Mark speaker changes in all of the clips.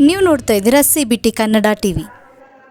Speaker 1: ನೋಡ್ತಾ ಇದ್ದೀರಾ C B T Kannada TV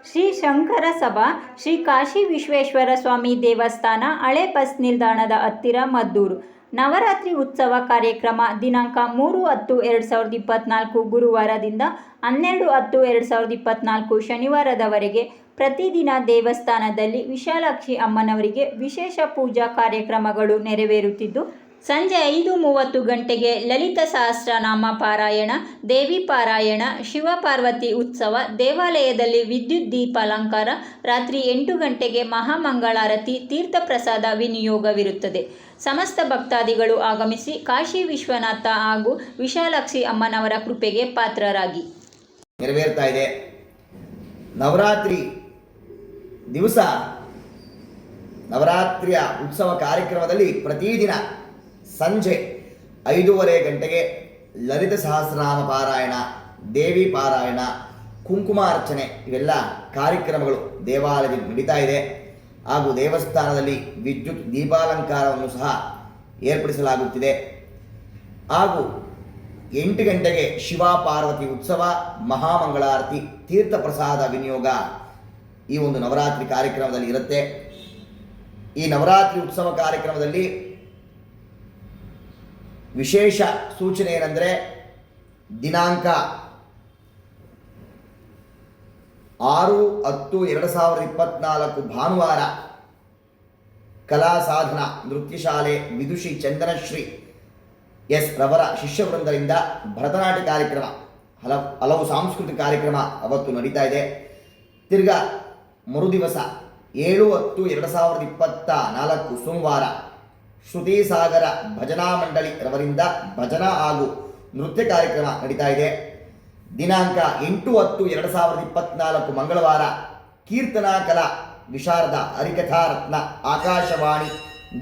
Speaker 2: Shri Shankara Sabha Shri Kashi Vishweshwara Swami ದೇವಸ್ಥಾನ, ಹಳೆ ಬಸ್ ನಿಲ್ದಾಣದ ಹತ್ತಿರ ಮದ್ದೂರು. ನವರಾತ್ರಿ ಉತ್ಸವ ಕಾರ್ಯಕ್ರಮ ದಿನಾಂಕ ಮೂರು ಹತ್ತು ಎರಡು ಸಾವಿರದ ಇಪ್ಪತ್ನಾಲ್ಕು ಗುರುವಾರದಿಂದ ಹನ್ನೆರಡು ಹತ್ತು ಎರಡು ಸಾವಿರದ ಇಪ್ಪತ್ನಾಲ್ಕು ಶನಿವಾರದವರೆಗೆ ಪ್ರತಿದಿನ ದೇವಸ್ಥಾನದಲ್ಲಿ ವಿಶಾಲಾಕ್ಷಿ ಅಮ್ಮನವರಿಗೆ ವಿಶೇಷ ಪೂಜಾ ಕಾರ್ಯಕ್ರಮಗಳು ನೆರವೇರುತ್ತಿದ್ದು ಸಂಜೆ ಐದು ಮೂವತ್ತು ಗಂಟೆಗೆ ಲಲಿತ ಸಹಸ್ರನಾಮ ಪಾರಾಯಣ, ದೇವಿ ಪಾರಾಯಣ ಶಿವಪಾರ್ವತಿ ಉತ್ಸವ, ದೇವಾಲಯದಲ್ಲಿ ವಿದ್ಯುತ್ ದೀಪ ಅಲಂಕಾರ ರಾತ್ರಿ ಎಂಟು ಗಂಟೆಗೆ ಮಹಾಮಂಗಳಾರತಿ, ತೀರ್ಥಪ್ರಸಾದ ವಿನಿಯೋಗವಿರುತ್ತದೆ. ಸಮಸ್ತ ಭಕ್ತಾದಿಗಳು ಆಗಮಿಸಿ ಕಾಶಿ ವಿಶ್ವನಾಥ ಹಾಗೂ ವಿಶಾಲಾಕ್ಷಿ ಅಮ್ಮನವರ ಕೃಪೆಗೆ ಪಾತ್ರರಾಗಿ.
Speaker 3: ನೆರವೇರ್ತಾ ಇದೆ. ನವರಾತ್ರಿ ದಿವಸ ನವರಾತ್ರಿಯ ಉತ್ಸವ ಕಾರ್ಯಕ್ರಮದಲ್ಲಿ ಪ್ರತಿದಿನ ಸಂಜೆ ಐದೂವರೆ ಗಂಟೆಗೆ ಲಲಿತ ಸಹಸ್ರನಾಮ ಪಾರಾಯಣ, ದೇವಿ ಪಾರಾಯಣ ಕುಂಕುಮಾರ್ಚನೆ ಇವೆಲ್ಲ ಕಾರ್ಯಕ್ರಮಗಳು ದೇವಾಲಯದಲ್ಲಿ ನಡೀತಾ ಇದೆ. ಹಾಗೂ ದೇವಸ್ಥಾನದಲ್ಲಿ ವಿದ್ಯುತ್ ದೀಪಾಲಂಕಾರವನ್ನು ಸಹ ಏರ್ಪಡಿಸಲಾಗುತ್ತಿದೆ. ಹಾಗೂ ಎಂಟು ಗಂಟೆಗೆ ಶಿವ ಪಾರ್ವತಿ ಉತ್ಸವ, ಮಹಾಮಂಗಳಾರತಿ, ತೀರ್ಥ ಪ್ರಸಾದ ವಿನಿಯೋಗ ಈ ಒಂದು ನವರಾತ್ರಿ ಕಾರ್ಯಕ್ರಮದಲ್ಲಿ ಇರುತ್ತೆ. ಈ ನವರಾತ್ರಿ ಉತ್ಸವ ಕಾರ್ಯಕ್ರಮದಲ್ಲಿ ವಿಶೇಷ ಸೂಚನೆ ಏನಂದರೆ ದಿನಾಂಕ ಆರು ಹತ್ತು ಎರಡು ಸಾವಿರದ ಇಪ್ಪತ್ನಾಲ್ಕು ಭಾನುವಾರ ಕಲಾ ಸಾಧನ ನೃತ್ಯಶಾಲೆ ವಿದುಷಿ ಚಂದನಶ್ರೀ ಎಸ್ ರವರ ಶಿಷ್ಯವೃಂದರಿಂದ ಭರತನಾಟ್ಯ ಕಾರ್ಯಕ್ರಮ, ಹಲವು ಹಲವು ಸಾಂಸ್ಕೃತಿಕ ಕಾರ್ಯಕ್ರಮ ಅವತ್ತು ನಡೀತಾ ಇದೆ. ತಿರ್ಗಾ ಮರುದಿವಸ ಏಳು ಹತ್ತು ಎರಡು ಸಾವಿರದ ಇಪ್ಪತ್ತ ನಾಲ್ಕು ಸೋಮವಾರ ಶ್ರುತಿ ಸಾಗರ ಭಜನಾ ಮಂಡಳಿ ರವರಿಂದ ಭಜನಾ ಹಾಗೂ ನೃತ್ಯ ಕಾರ್ಯಕ್ರಮ ನಡೀತಾ ಇದೆ. ದಿನಾಂಕ ಎಂಟು ಹತ್ತು ಎರಡು ಸಾವಿರದ ಇಪ್ಪತ್ನಾಲ್ಕು ಮಂಗಳವಾರ ಕೀರ್ತನಾ ಕಲಾ ವಿಶಾರದ ಹರಿಕಥಾ ರತ್ನ ಆಕಾಶವಾಣಿ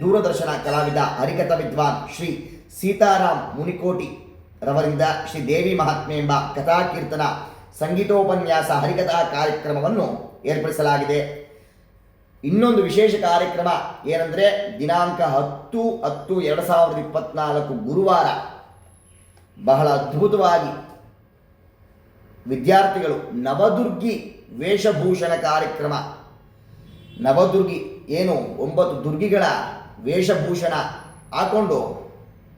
Speaker 3: ದೂರದರ್ಶನ ಕಲಾವಿದ ಹರಿಕಥ ವಿದ್ವಾನ್ ಶ್ರೀ ಸೀತಾರಾಮ್ ಮುನಿಕೋಟಿ ರವರಿಂದ ಶ್ರೀ ದೇವಿ ಮಹಾತ್ಮೆ ಎಂಬ ಕಥಾ ಕೀರ್ತನ ಸಂಗೀತೋಪನ್ಯಾಸ ಹರಿಕಥಾ ಕಾರ್ಯಕ್ರಮವನ್ನು ಏರ್ಪಡಿಸಲಾಗಿದೆ. ಇನ್ನೊಂದು ವಿಶೇಷ ಕಾರ್ಯಕ್ರಮ ಏನಂದರೆ ದಿನಾಂಕ ಹತ್ತು ಹತ್ತು ಎರಡು ಸಾವಿರದ ಇಪ್ಪತ್ನಾಲ್ಕು ಗುರುವಾರ. ಬಹಳ ಅದ್ಭುತವಾಗಿ ವಿದ್ಯಾರ್ಥಿಗಳು ನವದುರ್ಗಿ ವೇಷಭೂಷಣ ಕಾರ್ಯಕ್ರಮ. ನವದುರ್ಗಿ ಏನು ಒಂಬತ್ತು ದುರ್ಗಿಗಳ ವೇಷಭೂಷಣ ಹಾಕೊಂಡು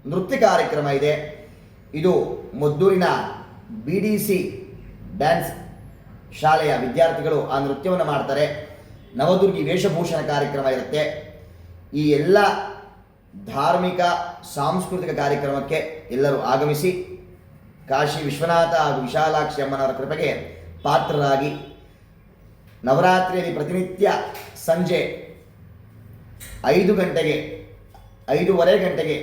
Speaker 3: ನೃತ್ಯ ಕಾರ್ಯಕ್ರಮ ಇದೆ. ಇದು ಮದ್ದೂರಿನ ಬಿ ಡಿ ಸಿ ಡ್ಯಾನ್ಸ್ ಶಾಲೆಯ ವಿದ್ಯಾರ್ಥಿಗಳು ಆ ನೃತ್ಯವನ್ನು ಮಾಡ್ತಾರೆ. ನವದುರ್ಗಿ ವೇಷಭೂಷಣ ಕಾರ್ಯಕ್ರಮ ಇರುತ್ತೆ. ಈ ಎಲ್ಲ ಧಾರ್ಮಿಕ, ಸಾಂಸ್ಕೃತಿಕ ಕಾರ್ಯಕ್ರಮಕ್ಕೆ ಎಲ್ಲರೂ ಆಗಮಿಸಿ, ಕಾಶಿ ವಿಶ್ವನಾಥ ಹಾಗೂ ವಿಶಾಲಾಕ್ಷಿ ಅಮ್ಮನವರ ಕೃಪೆಗೆ ಪಾತ್ರರಾಗಿ ನವರಾತ್ರಿಯಲ್ಲಿ ಪ್ರತಿನಿತ್ಯ ಸಂಜೆ ಐದು ಗಂಟೆಗೆ, ಐದೂವರೆ ಗಂಟೆಗೆ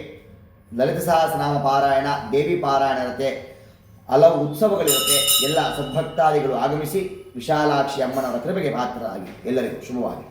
Speaker 3: ಲಲಿತ ಸಹಸ್ರನಾಮ ಪಾರಾಯಣ, ದೇವಿ ಪಾರಾಯಣ ಇರುತ್ತೆ. ಹಲವು ಉತ್ಸವಗಳಿರುತ್ತೆ. ಎಲ್ಲ ಸದ್ಭಕ್ತಾದಿಗಳು ಆಗಮಿಸಿ ವಿಶಾಲಾಕ್ಷಿ ಅಮ್ಮನವರ ಕೃಪೆಗೆ ಪಾತ್ರರಾಗಿ ಎಲ್ಲರಿಗೂ ಶುಭವಾಗಿ